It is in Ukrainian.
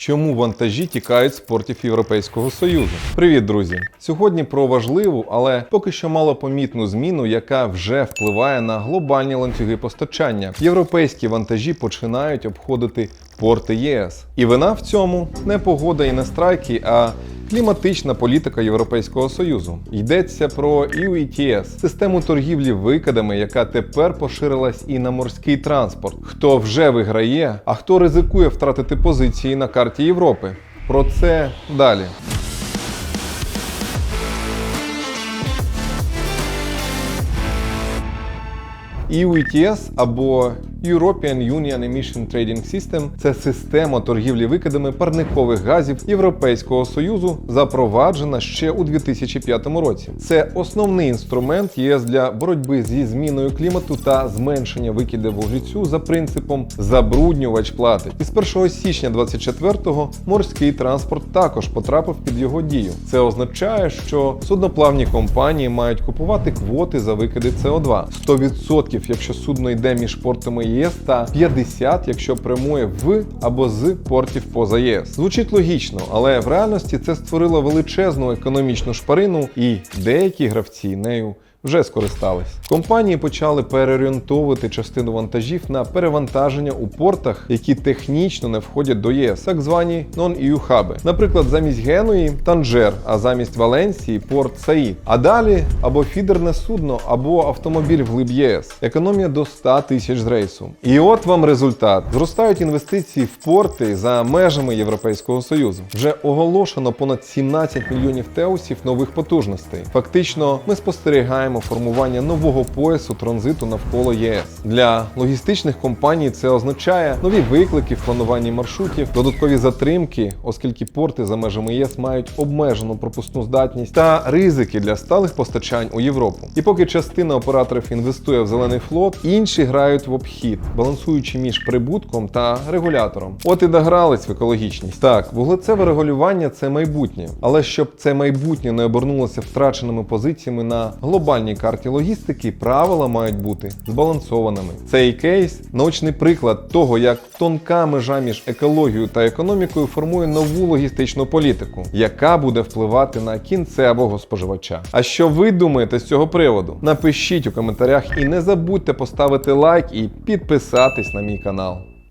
Чому вантажі тікають з портів Європейського Союзу? Привіт, друзі! Сьогодні про важливу, але поки що малопомітну зміну, яка вже впливає на глобальні ланцюги постачання. Європейські вантажі починають обходити порти ЄС. І вина в цьому не погода і не страйки, а кліматична політика Європейського Союзу. Йдеться про EU ETS – систему торгівлі викидами, яка тепер поширилась і на морський транспорт. Хто вже виграє, а хто ризикує втратити позиції на карті Європи. Про це далі. EU ETS або European Union Emission Trading System – це система торгівлі викидами парникових газів Європейського Союзу, запроваджена ще у 2005 році. Це основний інструмент ЄС для боротьби зі зміною клімату та зменшення викидів вуглецю за принципом забруднювач платить. І з 1 січня 24-го морський транспорт також потрапив під його дію. Це означає, що судноплавні компанії мають купувати квоти за викиди СО2 100%, якщо судно йде між портами ЄС та 50, якщо прямує в або з портів поза ЄС. Звучить логічно, але в реальності це створило величезну економічну шпарину, і деякі гравці нею. Вже скористались. Компанії почали переорієнтовувати частину вантажів на перевантаження у портах, які технічно не входять до ЄС, так звані non-EU хаби. Наприклад, замість Генуї Танжер, а замість Валенсії порт Саїд. А далі або фідерне судно, або автомобіль вглиб єС. Економія до 100 тисяч з рейсу. І от вам результат: зростають інвестиції в порти за межами Європейського союзу. Вже оголошено понад 17 мільйонів теусів нових потужностей. Фактично, ми спостерігаємо формування нового поясу транзиту навколо ЄС. Для логістичних компаній це означає нові виклики в плануванні маршрутів, додаткові затримки, оскільки порти за межами ЄС мають обмежену пропускну здатність та ризики для сталих постачань у Європу. І поки частина операторів інвестує в зелений флот, інші грають в обхід, балансуючи між прибутком та регулятором. От і догрались в екологічність. Так, вуглецеве регулювання це майбутнє, але щоб це майбутнє не обернулося втраченими позиціями на глобальній карті логістики, правила мають бути збалансованими. Цей кейс наочний приклад того, як тонка межа між екологією та економікою формує нову логістичну політику, яка буде впливати на кінцевого споживача. А що ви думаєте з цього приводу? Напишіть у коментарях і не забудьте поставити лайк і підписатись на мій канал.